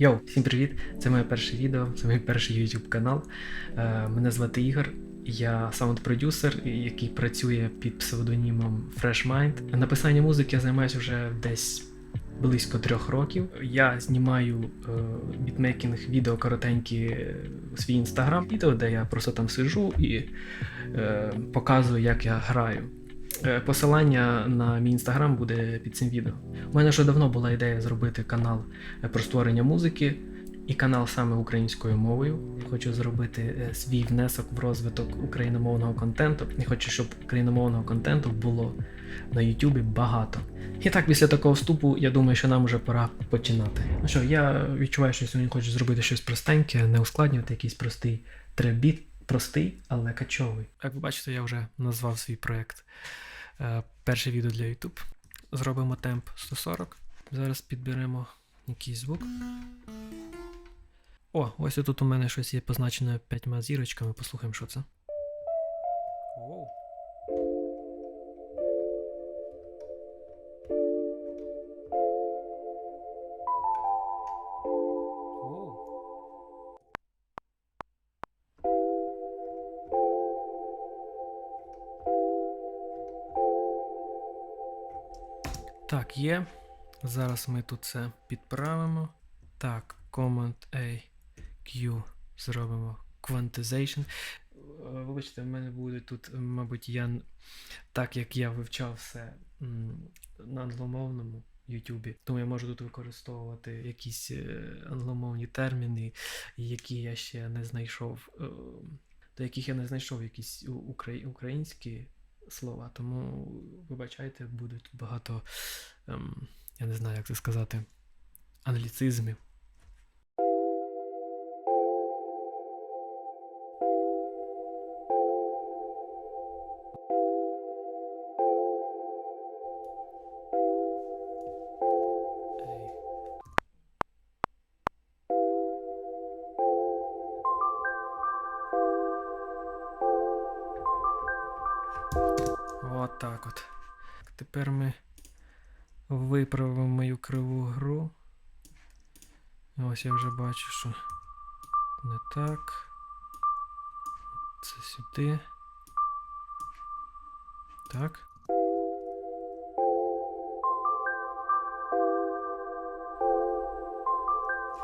Йоу, всім привіт! Це моє перше відео, це мій перший YouTube канал. Е, Мене звати Ігор. Я саунд-продюсер, який працює під псевдонімом Fresh Mind. Написання музики я займаюся вже десь близько трьох років. Я знімаю е, бітмейкінг відео коротенькі у свій інстаграм, відео, де я просто там сижу і е, показую, як я граю. Е, Посилання на мій інстаграм буде під цим відео. У мене вже давно була ідея зробити канал е, про створення музики і канал саме українською мовою. Хочу зробити е, свій внесок в розвиток україномовного контенту. І хочу, щоб україномовного контенту було на Ютубі багато. І так, після такого вступу, я думаю, що нам вже пора починати. Ну що, я відчуваю, що сьогодні хочу зробити щось простеньке, не ускладнювати якийсь простий требіт. Простий, але качовий. Як ви бачите, я вже назвав свій проєкт. Е, перше відео для YouTube. Зробимо темп 140. Зараз підберемо якийсь звук. О, ось тут у мене щось є позначене п'ятьма зірочками. Послухаємо, що це. Оу. Так, є. Зараз ми тут це підправимо. Так, Command A Q зробимо Quantization. Е, Вибачте, в мене буде тут, мабуть, я так як я вивчав все на англомовному Ютубі, тому я можу тут використовувати якісь е, англомовні терміни, які я ще не знайшов, е, до яких я не знайшов якісь українські слова. Тому вибачайте, будуть багато, ем, я не знаю, як це сказати, англіцизмів. От так от. Тепер ми виправимо мою криву гру. Ось я вже бачу, що не так. Це сюди. Так.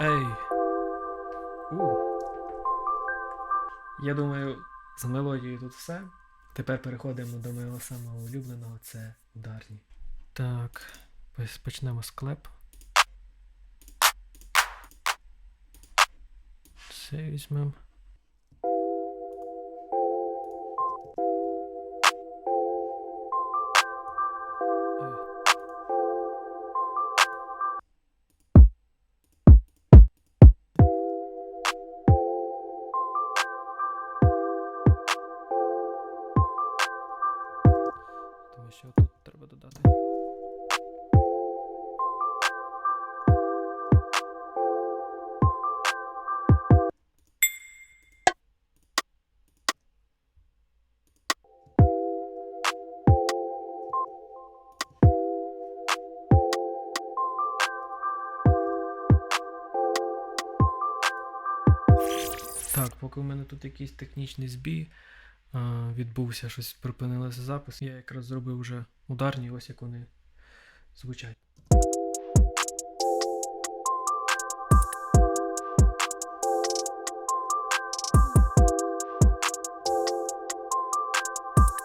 Ей. У. Я думаю, з мелодією тут все. Тепер переходимо до моєго самого улюбленого, це ударні. Так, почнемо з клеп. Це візьмемо. Так, поки у мене тут якийсь технічний збій а, відбувся, щось припинилося запис. Я якраз зробив вже ударні, ось як вони звучать.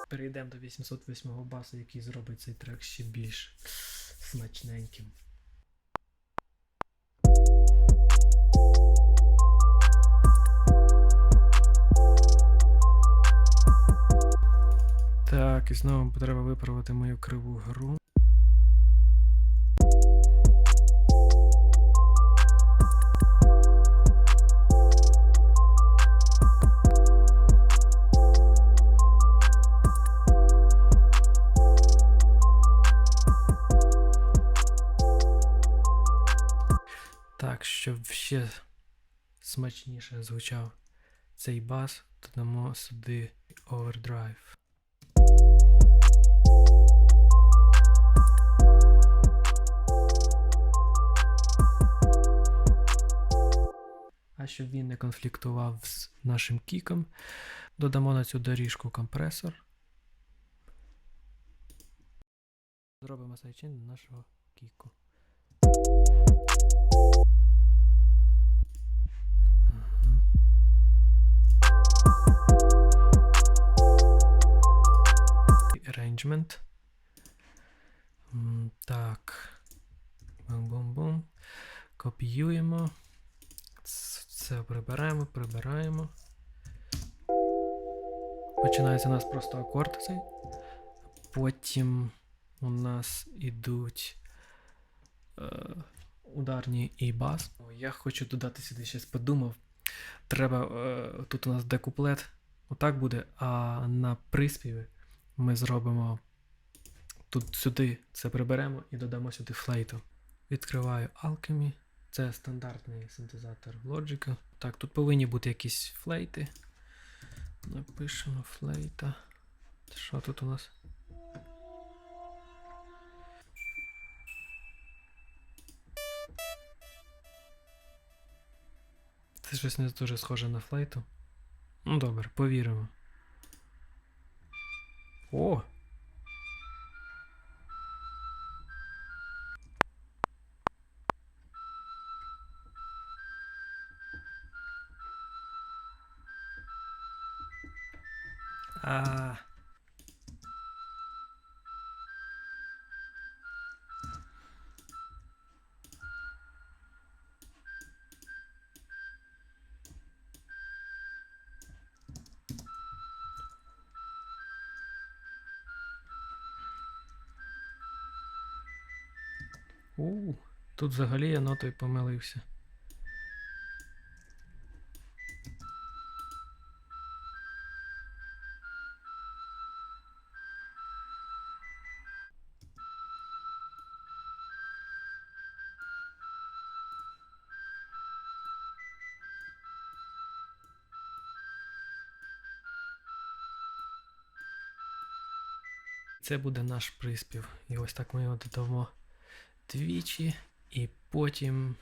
Перейдемо до 808 басу, який зробить цей трек ще більш смачненьким. Знову треба виправити мою криву гру. Так, щоб ще смачніше звучав цей бас, додамо сюди overdrive. щоб він не конфліктував з нашим кіком. Додамо на цю доріжку компресор. Зробимо сайчин до нашого кіку. Arrangement. Так. Бум-бум-бум. Копіюємо. Це прибираємо, прибираємо. Починається у нас просто акорд цей. Потім у нас ідуть е, ударні і бас. Я хочу додати сюди щось подумав. Треба. Е, тут у нас декуплет. Отак буде, а на приспіві ми зробимо тут сюди це приберемо і додамо сюди флейту. Відкриваю Alchemy. Це стандартний синтезатор Logic. Так, тут повинні бути якісь флейти. Напишемо флейта. Що тут у нас? Це щось не дуже схоже на флейту. Ну добре, повіримо. О! А. У, тут взагалі я нотою помилився. Це буде наш приспів. І ось так ми його додамо двічі, і потім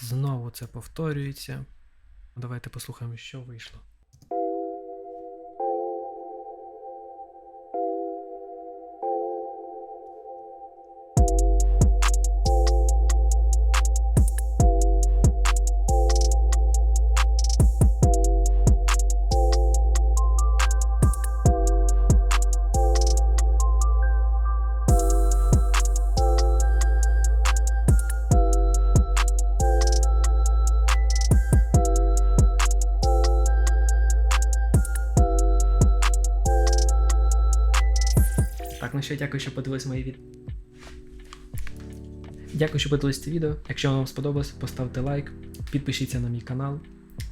знову це повторюється. Давайте послухаємо, що вийшло. Ну що, дякую, що подивились моє відео. Дякую, що подивились це відео. Якщо вам сподобалось, поставте лайк, підпишіться на мій канал.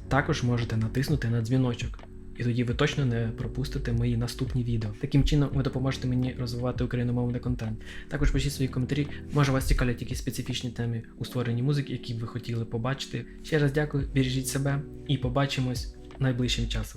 Також можете натиснути на дзвіночок. І тоді ви точно не пропустите мої наступні відео. Таким чином, ви допоможете мені розвивати україномовний контент. Також пишіть свої коментарі, може вас цікавлять якісь специфічні теми у створенні музики, які б ви хотіли побачити. Ще раз дякую, бережіть себе і побачимось найближчим часом.